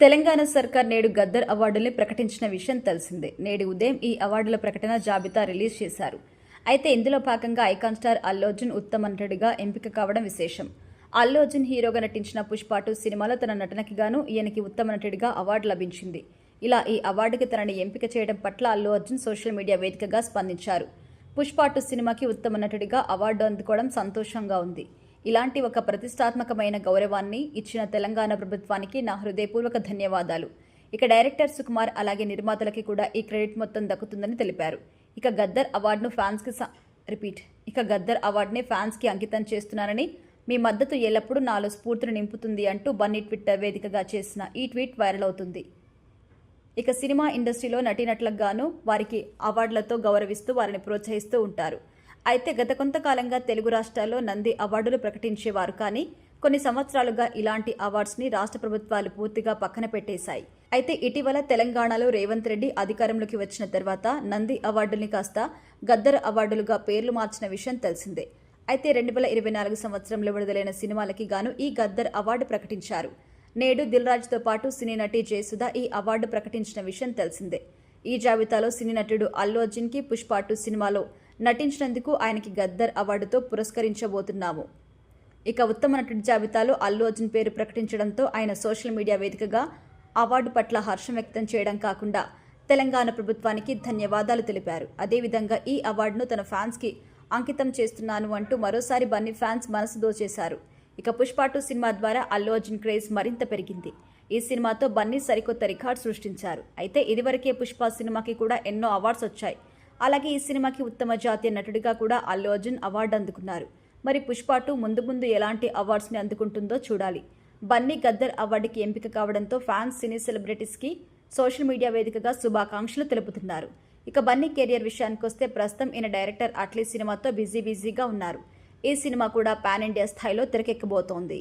తెలంగాణ సర్కార్ నేడు గద్దర్ అవార్డుల్ని ప్రకటించిన విషయం తెలిసిందే. నేడు ఉదయం ఈ అవార్డుల ప్రకటన జాబితా రిలీజ్ చేశారు. అయితే ఇందులో భాగంగా ఐకాన్ స్టార్ అల్లు అర్జున్ ఉత్తమ నటుడిగా ఎంపిక కావడం విశేషం. అల్లు అర్జున్ హీరోగా నటించిన పుష్పాటు టూ సినిమాలో తన నటనకి గాను ఈయనకి ఉత్తమ నటుడిగా అవార్డు లభించింది. ఇలా ఈ అవార్డుకి తనని ఎంపిక చేయడం పట్ల అల్లు అర్జున్ సోషల్ మీడియా వేదికగా స్పందించారు. పుష్పాటు సినిమాకి ఉత్తమ నటుడిగా అవార్డు అందుకోవడం సంతోషంగా ఉంది. ఇలాంటి ఒక ప్రతిష్టాత్మకమైన గౌరవాన్ని ఇచ్చిన తెలంగాణ ప్రభుత్వానికి నా హృదయపూర్వక ధన్యవాదాలు. ఇక డైరెక్టర్ సుకుమార్ అలాగే నిర్మాతలకి కూడా ఈ క్రెడిట్ మొత్తం దక్కుతుందని తెలిపారు. ఇక గద్దర్ అవార్డును ఫ్యాన్స్కి స- రిపీట్. ఇక గద్దర్ అవార్డుని ఫ్యాన్స్కి అంకితం చేస్తున్నానని మీ మద్దతు ఎల్లప్పుడూ నాలో స్ఫూర్తిని నింపుతుంది అంటూ బన్నీ ట్విట్టర్ వేదికగా చేసిన ఈ ట్వీట్ వైరల్ అవుతుంది. ఇక సినిమా ఇండస్ట్రీలో నటీనటులకు గాను వారికి అవార్డులతో గౌరవిస్తూ వారిని ప్రోత్సహిస్తూ ఉంటారు. అయితే గత కొంతకాలంగా తెలుగు రాష్ట్రాల్లో నంది అవార్డులు ప్రకటించేవారు కానీ కొన్ని సంవత్సరాలుగా ఇలాంటి అవార్డ్స్ని రాష్ట్ర ప్రభుత్వాలు పూర్తిగా పక్కన పెట్టేశాయి. అయితే ఇటీవల తెలంగాణలో రేవంత్ రెడ్డి అధికారంలోకి వచ్చిన తర్వాత నంది అవార్డుల్ని కాస్త గద్దర్ అవార్డులుగా పేర్లు మార్చిన విషయం తెలిసిందే. అయితే రెండు వేల ఇరవై నాలుగు సంవత్సరంలో విడుదలైన సినిమాలకి గాను ఈ గద్దర్ అవార్డు ప్రకటించారు. నేడు దిల్ రాజుతో పాటు సినీ నటి జయసుధ ఈ అవార్డు ప్రకటించిన విషయం తెలిసిందే. ఈ జాబితాలో సినీ నటుడు అల్లు అర్జున్కి పుష్ప టూ సినిమాలో నటించినందుకు ఆయనకి గద్దర్ అవార్డుతో పురస్కరించబోతున్నాము. ఇక ఉత్తమ నటుడి జాబితాలో అల్లు అర్జున్ పేరు ప్రకటించడంతో ఆయన సోషల్ మీడియా వేదికగా అవార్డు పట్ల హర్షం వ్యక్తం చేయడం కాకుండా తెలంగాణ ప్రభుత్వానికి ధన్యవాదాలు తెలిపారు. అదేవిధంగా ఈ అవార్డును తన ఫ్యాన్స్కి అంకితం చేస్తున్నాను అంటూ మరోసారి బన్నీ ఫ్యాన్స్ మనసు దోచేశారు. ఇక పుష్పాటు సినిమా ద్వారా అల్లు అర్జున్ క్రేజ్ మరింత పెరిగింది. ఈ సినిమాతో బన్నీ సరికొత్త రికార్డ్ సృష్టించారు. అయితే ఇదివరకే పుష్ప సినిమాకి కూడా ఎన్నో అవార్డ్స్ వచ్చాయి. అలాగే ఈ సినిమాకి ఉత్తమ జాతీయ నటుడిగా కూడా అల్లు అర్జున్ అవార్డు అందుకున్నారు. మరి పుష్ప టూ ముందు ముందు ఎలాంటి అవార్డ్స్ని అందుకుంటుందో చూడాలి. బన్నీ గద్దర్ అవార్డుకి ఎంపిక కావడంతో ఫ్యాన్స్ సినీ సెలబ్రిటీస్కి సోషల్ మీడియా వేదికగా శుభాకాంక్షలు తెలుపుతున్నారు. ఇక బన్నీ కెరియర్ విషయానికి వస్తే ప్రస్తుతం ఈయన డైరెక్టర్ అట్లీ సినిమాతో బిజీ బిజీగా ఉన్నారు. ఈ సినిమా కూడా పాన్ ఇండియా స్థాయిలో తెరకెక్కబోతోంది.